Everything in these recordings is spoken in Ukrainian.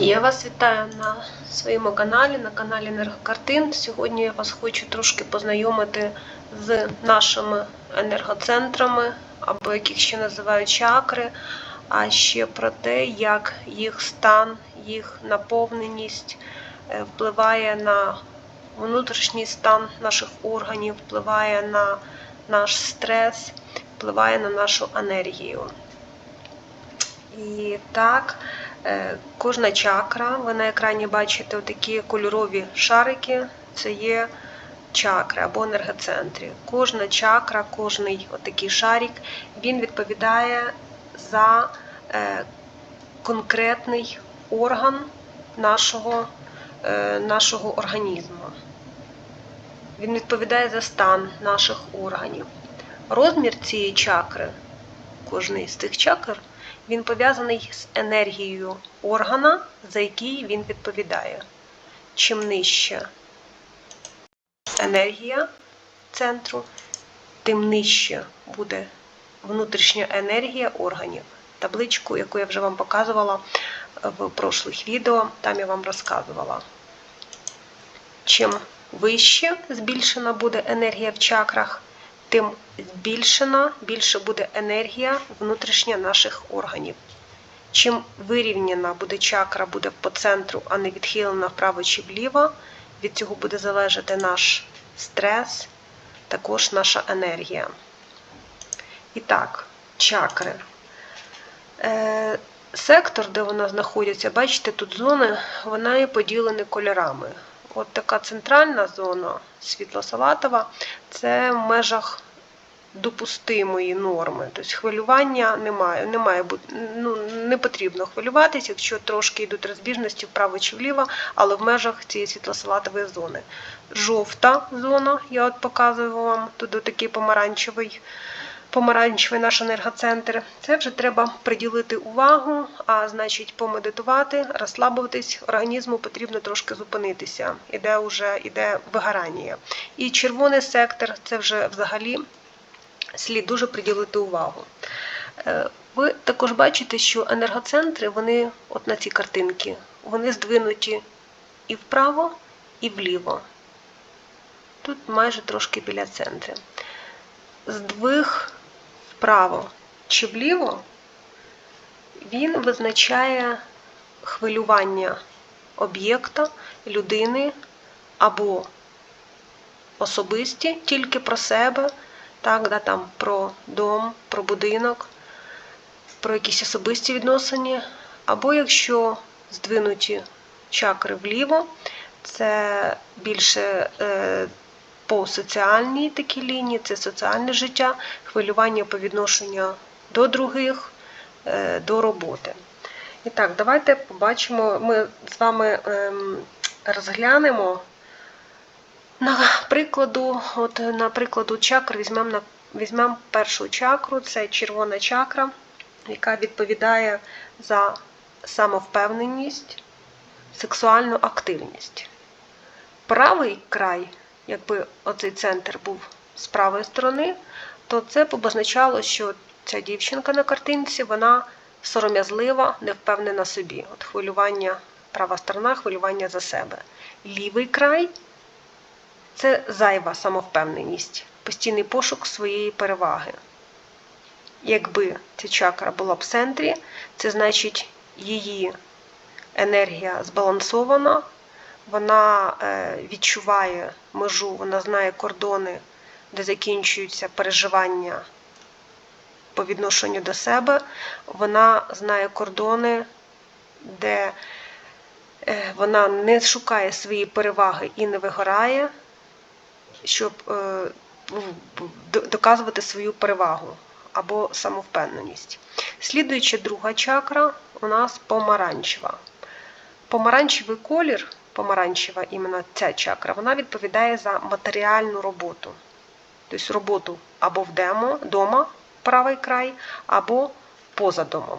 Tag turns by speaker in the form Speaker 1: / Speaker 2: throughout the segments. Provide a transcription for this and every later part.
Speaker 1: Я вас вітаю на своєму каналі, на каналі Енергокартин. Сьогодні я вас хочу трошки познайомити з нашими енергоцентрами, або яких ще називають чакри, а ще про те, як їх стан, їх наповненість е, впливає на внутрішній стан наших органів, впливає на наш стрес, впливає на нашу енергію. І так, кожна чакра, ви на екрані бачите такі кольорові шарики, це є чакри або енергоцентри. Кожна чакра, кожний отакий шарик, він відповідає за е, конкретний орган нашого, е, нашого організму. Він відповідає за стан наших органів. Розмір цієї чакри, кожний з цих чакр, він пов'язаний з енергією органа, за який він відповідає. Чим нижча енергія центру, тим нижче буде внутрішня енергія органів. Табличку, яку я вже вам показувала в прошлих відео, там я вам розказувала. Чим вище збільшена буде енергія в чакрах, тим збільшена, більше буде енергія внутрішня наших органів. Чим вирівняна буде чакра, буде по центру, а не відхилена вправо чи вліво, від цього буде залежати наш стрес, також наша енергія. І так, чакри. Е, Сектор, де вона знаходиться, бачите, тут зони, вона є поділена кольорами. От така центральна зона, світло-салатова, це в межах допустимої норми. Тобто хвилювання немає, немає ну, не потрібно хвилюватися, якщо трошки йдуть розбіжності вправо чи вліво, але в межах цієї світло-салатової зони. Жовта зона, я от показую вам, тут такий помаранчевий. Помаранчевий наш енергоцентр, це вже треба приділити увагу, а значить помедитувати, розслабитись, організму потрібно трошки зупинитися, іде вже іде вигорання. І червоний сектор це вже взагалі слід дуже приділити увагу. Е, ви також бачите, що енергоцентри, вони, от на цій картинці, вони здвинуті і вправо, і вліво. Тут майже трошки біля центру. Здвиг вправо чи вліво, він визначає хвилювання об'єкта, людини або особисті тільки про себе, так, да, там, про дом, про будинок, про якісь особисті відносини, або якщо здвинуті чакри вліво, це більше е, по соціальній такій лінії, це соціальне життя, хвилювання по відношенню до других, е, до роботи. І так, давайте побачимо, ми з вами ем, розглянемо на прикладу, от на прикладу чакр візьмемо на візьмемо першу чакру, це червона чакра, яка відповідає за самовпевненість, сексуальну активність. Правий край якби оцей центр був з правої сторони, то це б обозначало, що ця дівчинка на картинці, вона сором'язлива, не впевнена собі. От хвилювання, права сторона, хвилювання за себе. Лівий край це зайва самовпевненість, постійний пошук своєї переваги. Якби ця чакра була в центрі, це значить її енергія збалансована, вона е, відчуває межу, вона знає кордони, де закінчуються переживання по відношенню до себе, вона знає кордони, де е, вона не шукає свої переваги і не вигорає, щоб е, доказувати свою перевагу або самовпевненість. Слідуюча друга чакра у нас помаранчева. Помаранчевий колір помаранчева, іменно ця чакра, вона відповідає за матеріальну роботу. Тобто роботу або вдома, правий край, або поза домом.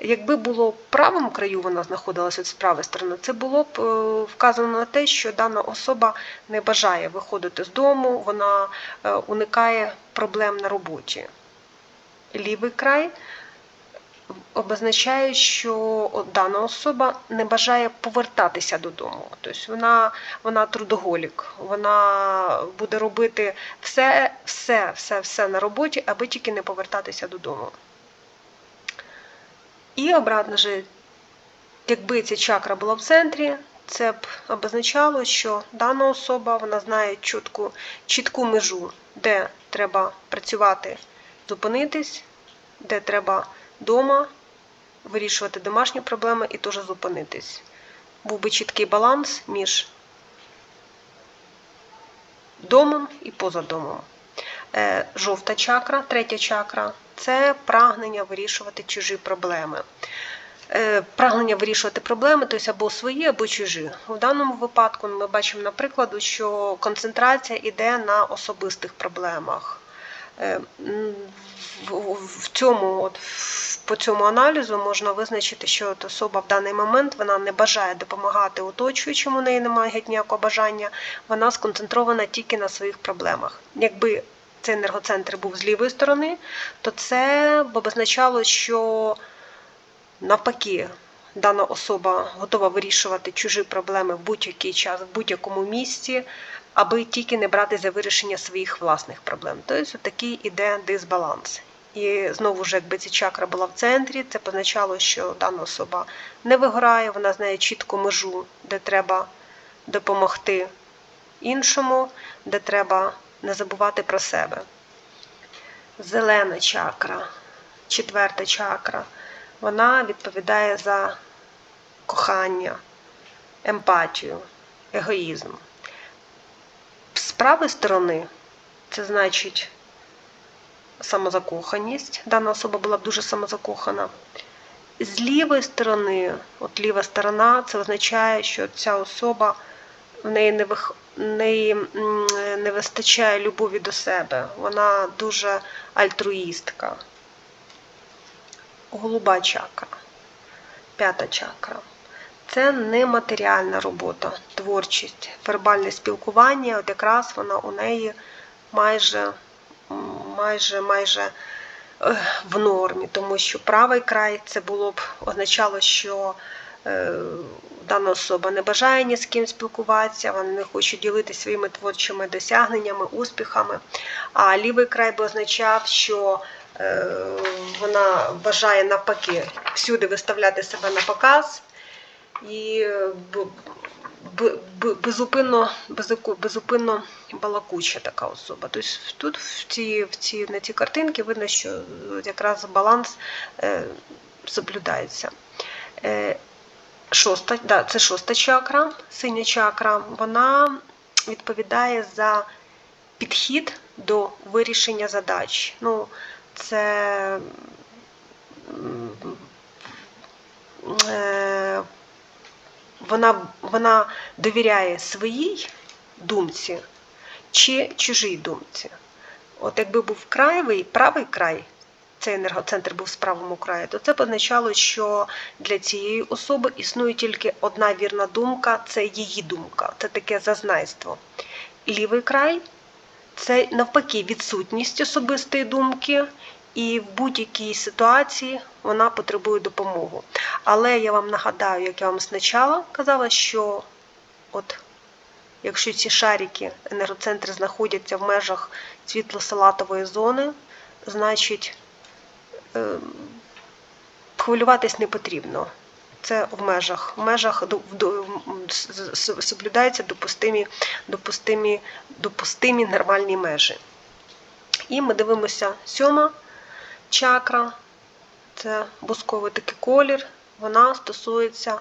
Speaker 1: Якби було в правому краю вона знаходилася з правої сторони, це було б е, вказано на те, що дана особа не бажає виходити з дому, вона е, уникає проблем на роботі. Лівий край обозначає, що дана особа не бажає повертатися додому. Тобто вона, вона трудоголік, вона буде робити все, все, все, все на роботі, аби тільки не повертатися додому. І обратно же, якби ця чакра була в центрі, це б обозначало, що дана особа вона знає чітку, чітку межу, де треба працювати, зупинитись, де треба вдома вирішувати домашні проблеми і теж зупинитись. Був би чіткий баланс між домом і поза домом. Е, Жовта чакра, третя чакра це прагнення вирішувати чужі проблеми. Е, Прагнення вирішувати проблеми, тобто або свої, або чужі. У даному випадку ми бачимо, наприклад, що концентрація йде на особистих проблемах. Е, в- цьому, от, по цьому аналізу можна визначити, що от особа в даний момент вона не бажає допомагати оточуючим, у неї немає ніякого бажання, вона сконцентрована тільки на своїх проблемах. Якби цей енергоцентр був з лівої сторони, то це б означало, що навпаки дана особа готова вирішувати чужі проблеми в будь-який час, в будь-якому місці, аби тільки не брати за вирішення своїх власних проблем. Тобто такий іде дисбаланс. І знову ж, якби ця чакра була в центрі, це б означало, що дана особа не вигорає, вона знає чітку межу, де треба допомогти іншому, де треба не забувати про себе. Зелена чакра, четверта чакра, вона відповідає за кохання, емпатію, егоїзм. Правої сторони це значить самозакоханість. Дана особа була б дуже самозакохана. З лівої сторони, от ліва сторона, це означає, що ця особа в неї не вих... неї не вистачає любові до себе. Вона дуже альтруїстка. Голуба чакра, п'ята чакра. Це нематеріальна робота, творчість, вербальне спілкування. От якраз вона у неї майже, майже, майже е, в нормі, тому що правий край це було б означало, що е, дана особа не бажає ні з ким спілкуватися, вона не хоче ділитися своїми творчими досягненнями, успіхами. А лівий край би означав, що е, вона бажає навпаки всюди виставляти себе на показ і безупинно, безупинно балакуча така особа. Тобто тут в ці, в ці, на цій картинці видно, що якраз баланс е, соблюдається. Е, шоста, да, це шоста чакра, синя чакра, вона відповідає за підхід до вирішення задач. Ну, це е, вона, вона довіряє своїй думці чи чужій думці. От якби був крайовий, правий край, цей енергоцентр був в правому краї, то це б означало, що для цієї особи існує тільки одна вірна думка це її думка, це таке зазнайство. Лівий край це навпаки відсутність особистої думки, і в будь-якій ситуації вона потребує допомоги. Але я вам нагадаю, як я вам спочатку казала, що от якщо ці шарики, енергоцентри знаходяться в межах світло-салатової зони, значить е, хвилюватись не потрібно. Це в межах, в межах соблюдаються допустимі, допустимі, допустимі нормальні межі. І ми дивимося сьома чакра, це бусковий такий колір, вона стосується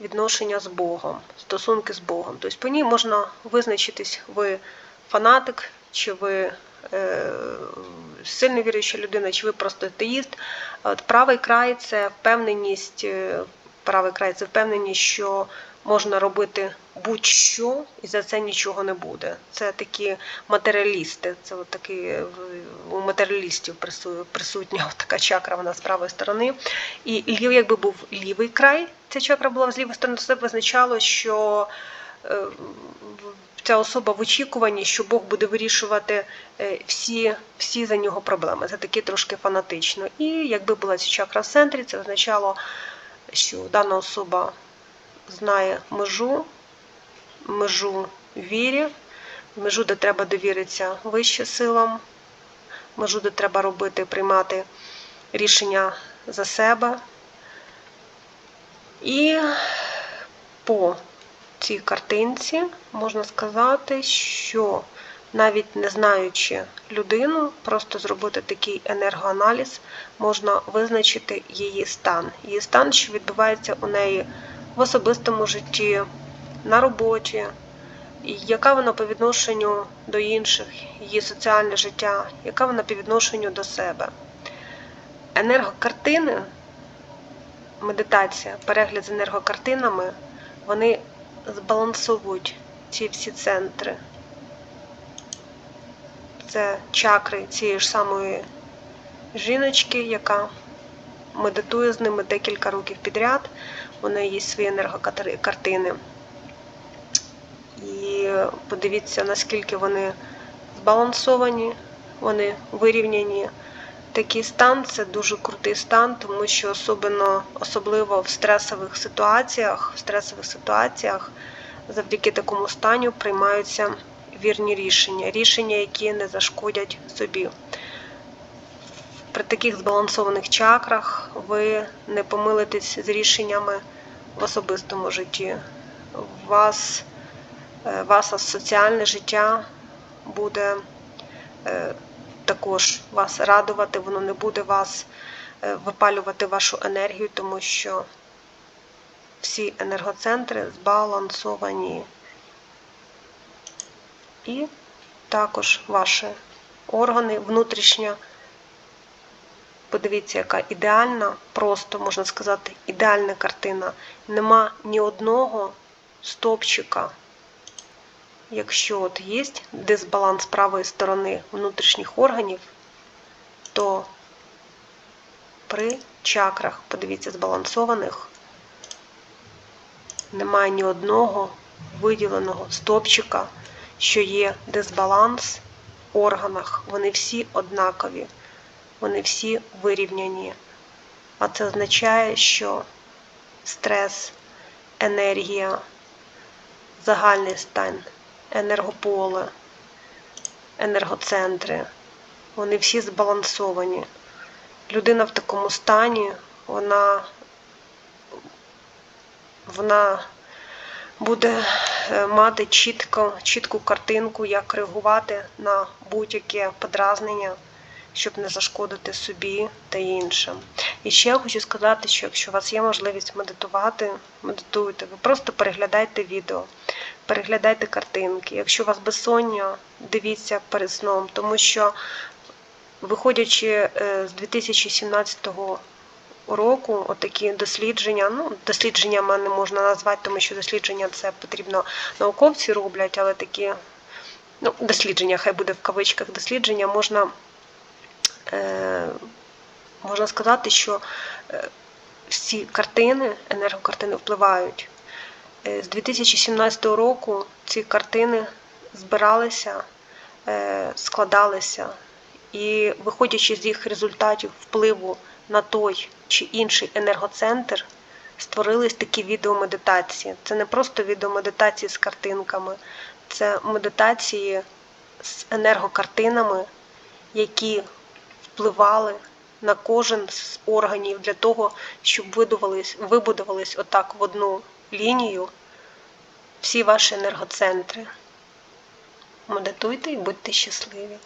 Speaker 1: відношення з Богом, стосунки з Богом. Тобто по ній можна визначитись, ви фанатик, чи ви е, сильно віруюча людина, чи ви просто атеїст. От правий край це впевненість, е, правий край це впевненість, що можна робити будь-що і за це нічого не буде. Це такі матеріалісти. Це от такі у матеріалістів присутня така чакра, вона з правої сторони. І лів, якби був лівий край, ця чакра була з лівої сторони, це б означало, що е, ця особа в очікуванні, що Бог буде вирішувати е, всі, всі за нього проблеми. Це таке трошки фанатично. І якби була ця чакра в центрі, це означало, що дана особа знає межу, межу вірі, межу, де треба довіритися вище силам, межу, де треба робити, приймати рішення за себе. І по цій картинці можна сказати, що навіть не знаючи людину, просто зробити такий енергоаналіз, можна визначити її стан. Її стан, що відбувається у неї в особистому житті, на роботі, яка вона по відношенню до інших, її соціальне життя, яка вона по відношенню до себе. Енергокартини, медитація, перегляд з енергокартинами, вони збалансовують ці всі центри. Це чакри цієї ж самої жіночки, яка медитує з ними декілька років підряд. У неї є свої енергокартини. І подивіться, наскільки вони збалансовані, вони вирівняні. Такий стан це дуже крутий стан, тому що особливо, особливо в стресових ситуаціях, в стресових ситуаціях завдяки такому стану приймаються вірні рішення, рішення, які не зашкодять собі. При таких збалансованих чакрах ви не помилитесь з рішеннями в особистому житті. Вас, Ваше соціальне життя буде також вас радувати, воно не буде вас випалювати вашу енергію, тому що всі енергоцентри збалансовані. І також ваші органи внутрішня. Подивіться, яка ідеальна, просто можна сказати, ідеальна картина. Нема ні одного стопчика. Якщо от є дисбаланс правої сторони внутрішніх органів, то при чакрах, подивіться, збалансованих, немає ні одного виділеного стопчика, що є дисбаланс в органах. Вони всі однакові, вони всі вирівняні. А це означає, що стрес, енергія, загальний стан, енергополе, енергоцентри, вони всі збалансовані. Людина в такому стані, вона вона буде е, мати чітко, чітку картинку, як реагувати на будь-яке подразнення, щоб не зашкодити собі та іншим. І ще я хочу сказати, що якщо у вас є можливість медитувати, медитуйте, ви просто переглядайте відео, переглядайте картинки. Якщо у вас безсоння, дивіться перед сном, тому що, виходячи е, з 2017 року, отакі дослідження. Ну, дослідженнями не можна назвати, тому що дослідження це потрібно науковці роблять, але такі ну, дослідження, хай буде в кавичках дослідження, можна можна сказати, що е, всі картини, енергокартини впливають. Е, з 2017 року ці картини збиралися, е, складалися, і виходячи з їх результатів впливу на той чи інший енергоцентр, створились такі відеомедитації. Це не просто відеомедитації з картинками, це медитації з енергокартинами, які впливали на кожен з органів для того, щоб видувались, вибудувались отак в одну лінію всі ваші енергоцентри. Медитуйте і будьте щасливі!